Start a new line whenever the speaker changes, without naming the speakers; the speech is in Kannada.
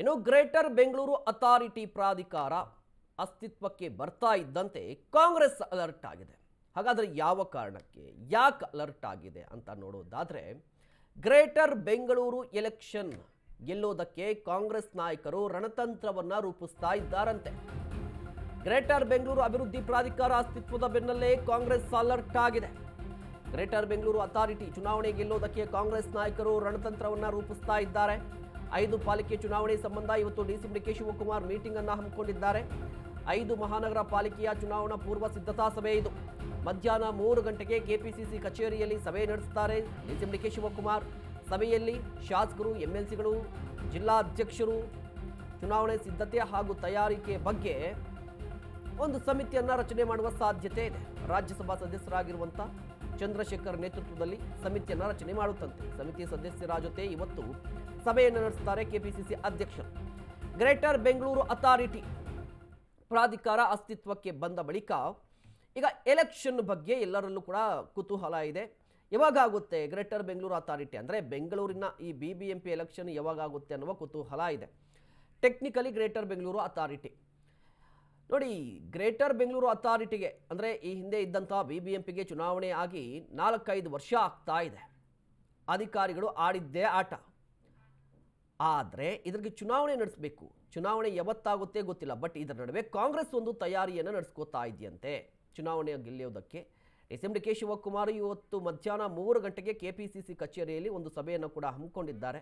ಇನ್ನು ಗ್ರೇಟರ್ ಬೆಂಗಳೂರು ಅಥಾರಿಟಿ ಪ್ರಾಧಿಕಾರ ಅಸ್ತಿತ್ವಕ್ಕೆ ಬರ್ತಾ ಇದ್ದಂತೆ ಕಾಂಗ್ರೆಸ್ ಅಲರ್ಟ್ ಆಗಿದೆ. ಹಾಗಾದರೆ ಯಾವ ಕಾರಣಕ್ಕೆ, ಯಾಕೆ ಅಲರ್ಟ್ ಆಗಿದೆ ಅಂತ ನೋಡೋದಾದರೆ, ಗ್ರೇಟರ್ ಬೆಂಗಳೂರು ಎಲೆಕ್ಷನ್ ಗೆಲ್ಲೋದಕ್ಕೆ ಕಾಂಗ್ರೆಸ್ ನಾಯಕರು ರಣತಂತ್ರವನ್ನು ರೂಪಿಸ್ತಾ ಇದ್ದಾರಂತೆ. ಗ್ರೇಟರ್ ಬೆಂಗಳೂರು ಅಭಿವೃದ್ಧಿ ಪ್ರಾಧಿಕಾರ ಅಸ್ತಿತ್ವದ ಬೆನ್ನಲ್ಲೇ ಕಾಂಗ್ರೆಸ್ ಅಲರ್ಟ್ ಆಗಿದೆ. ಗ್ರೇಟರ್ ಬೆಂಗಳೂರು ಅಥಾರಿಟಿ ಚುನಾವಣೆ ಗೆಲ್ಲೋದಕ್ಕೆ ಕಾಂಗ್ರೆಸ್ ನಾಯಕರು ರಣತಂತ್ರವನ್ನು ರೂಪಿಸ್ತಾ ಇದ್ದಾರೆ. ಐದು ಪಾಲಿಕೆ ಚುನಾವಣೆ ಸಂಬಂಧ ಇವತ್ತು ಡಿ ಕೆ ಶಿವಕುಮಾರ್ ಮೀಟಿಂಗ್ ಅನ್ನು ಹಮ್ಮಿಕೊಂಡಿದ್ದಾರೆ. ಐದು ಮಹಾನಗರ ಪಾಲಿಕೆಯ ಚುನಾವಣಾ ಪೂರ್ವ ಸಿದ್ಧತಾ ಸಭೆ ಇದು. ಮಧ್ಯಾಹ್ನ ಮೂರು ಗಂಟೆಗೆ ಕೆಪಿಸಿಸಿ ಕಚೇರಿಯಲ್ಲಿ ಸಭೆ ನಡೆಸುತ್ತಾರೆ ಡಿಸಿಎಂ ಡಿ ಕೆ ಶಿವಕುಮಾರ್. ಸಭೆಯಲ್ಲಿ ಶಾಸಕರು, ಎಂಎಲ್ಸಿಗಳು ಜಿಲ್ಲಾ ಅಧ್ಯಕ್ಷರು ಚುನಾವಣೆ ಸಿದ್ಧತೆ ಹಾಗೂ ತಯಾರಿಕೆ ಬಗ್ಗೆ ಒಂದು ಸಮಿತಿಯನ್ನು ರಚನೆ ಮಾಡುವ ಸಾಧ್ಯತೆ ಇದೆ. ರಾಜ್ಯಸಭಾ ಸದಸ್ಯರಾಗಿರುವಂಥ ಚಂದ್ರಶೇಖರ್ ನೇತೃತ್ವದಲ್ಲಿ ಸಮಿತಿಯನ್ನು ರಚನೆ ಮಾಡುತ್ತಂತೆ. ಸಮಿತಿ ಸದಸ್ಯರ ಜೊತೆ ಇವತ್ತು ಸಭೆಯನ್ನು ನಡೆಸುತ್ತಾರೆ ಕೆಪಿಸಿಸಿ ಅಧ್ಯಕ್ಷರು. ಗ್ರೇಟರ್ ಬೆಂಗಳೂರು ಅಥಾರಿಟಿ ಪ್ರಾಧಿಕಾರ ಅಸ್ತಿತ್ವಕ್ಕೆ ಬಂದ ಬಳಿಕ ಈಗ ಎಲೆಕ್ಷನ್ ಬಗ್ಗೆ ಎಲ್ಲರಲ್ಲೂ ಕೂಡ ಕುತೂಹಲ ಇದೆ. ಯಾವಾಗುತ್ತೆ ಗ್ರೇಟರ್ ಬೆಂಗಳೂರು ಅಥಾರಿಟಿ ಅಂದರೆ ಬೆಂಗಳೂರಿನ ಈ B B M P election ಯಾವಾಗ ಆಗುತ್ತೆ ಅನ್ನುವ ಕುತೂಹಲ ಇದೆ. Technically Greater Bengaluru Authority. ನೋಡಿ, ಗ್ರೇಟರ್ ಬೆಂಗಳೂರು ಅಥಾರಿಟಿಗೆ ಅಂದರೆ ಈ ಹಿಂದೆ ಇದ್ದಂಥ ಬಿ ಬಿ ಎಂ ಪಿಗೆ ಚುನಾವಣೆ ಆಗಿ ನಾಲ್ಕೈದು ವರ್ಷ ಆಗ್ತಾ ಇದೆ. ಅಧಿಕಾರಿಗಳು ಆಡಿದ್ದೇ ಆಟ. ಆದರೆ ಇದ್ರಿಗೆ ಚುನಾವಣೆ ನಡೆಸಬೇಕು. ಚುನಾವಣೆ ಯಾವತ್ತಾಗುತ್ತೆ ಗೊತ್ತಿಲ್ಲ. ಬಟ್ ಇದರ ನಡುವೆ ಕಾಂಗ್ರೆಸ್ ಒಂದು ತಯಾರಿಯನ್ನು ನಡೆಸ್ಕೋತಾ ಇದೆಯಂತೆ. ಚುನಾವಣೆ ಗೆಲ್ಲೋದಕ್ಕೆ S M D K Shivakumar ಇವತ್ತು ಮಧ್ಯಾಹ್ನ ಮೂರು ಗಂಟೆಗೆ ಕೆ ಪಿ ಸಿ ಸಿ ಕಚೇರಿಯಲ್ಲಿ ಒಂದು ಸಭೆಯನ್ನು ಕೂಡ ಹಮ್ಮಿಕೊಂಡಿದ್ದಾರೆ.